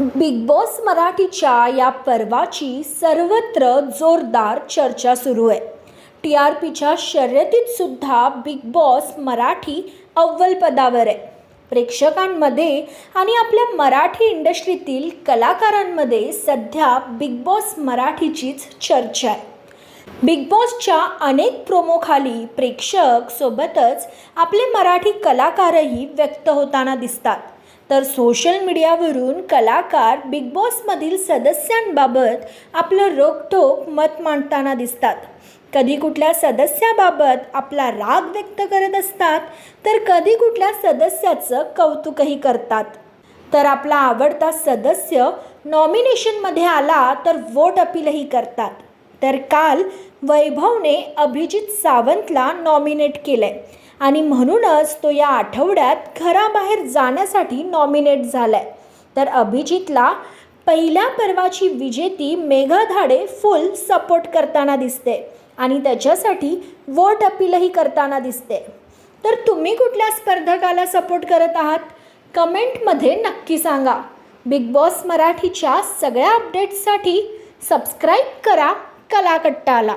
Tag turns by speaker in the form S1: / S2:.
S1: Big boss मराठीच्या या पर्वाची सर्वत्र जोरदार चर्चा सुरू आहे. टी आर पीच्या शर्यतीत सुद्धा बिग बॉस मराठी अव्वल पदावर आहे. प्रेक्षकांमध्ये आणि आपल्या मराठी इंडस्ट्रीतील कलाकारांमध्ये सध्या बिग बॉस मराठीचीच चर्चा आहे. बिग बॉसच्या अनेक प्रोमोखाली प्रेक्षक सोबतच आपले मराठी कलाकारही व्यक्त होताना दिसतात. तर सोशल मीडियावरून कलाकार बिग बॉसमधील सदस्यांबाबत आपलं रोखठोक मत मांडताना दिसतात. कधी कुठल्या सदस्याबाबत आपला राग व्यक्त करत असतात तर कधी कुठल्या सदस्याचं कौतुकही करतात. तर आपला आवडता सदस्य नॉमिनेशनमध्ये आला तर वोट अपीलही करतात. तर काल वैभवने अभिजित सावंतला नॉमिनेट केलं आहे आणि म्हणूनच तो या आठवड्यात घराबाहेर जाण्यासाठी नॉमिनेट झाला आहे तर अभिजितला पहिल्या पर्वाची विजेती मेघा धाडे फुल सपोर्ट करताना दिसते आणि त्याच्यासाठी वोट अपीलही करताना दिसते. तर तुम्ही कुठल्या स्पर्धकाला सपोर्ट करत आहात? कमेंटमध्ये नक्की सांगा. बिग बॉस मराठीच्या सगळ्या अपडेट्ससाठी सबस्क्राईब करा कलाकट्टाला.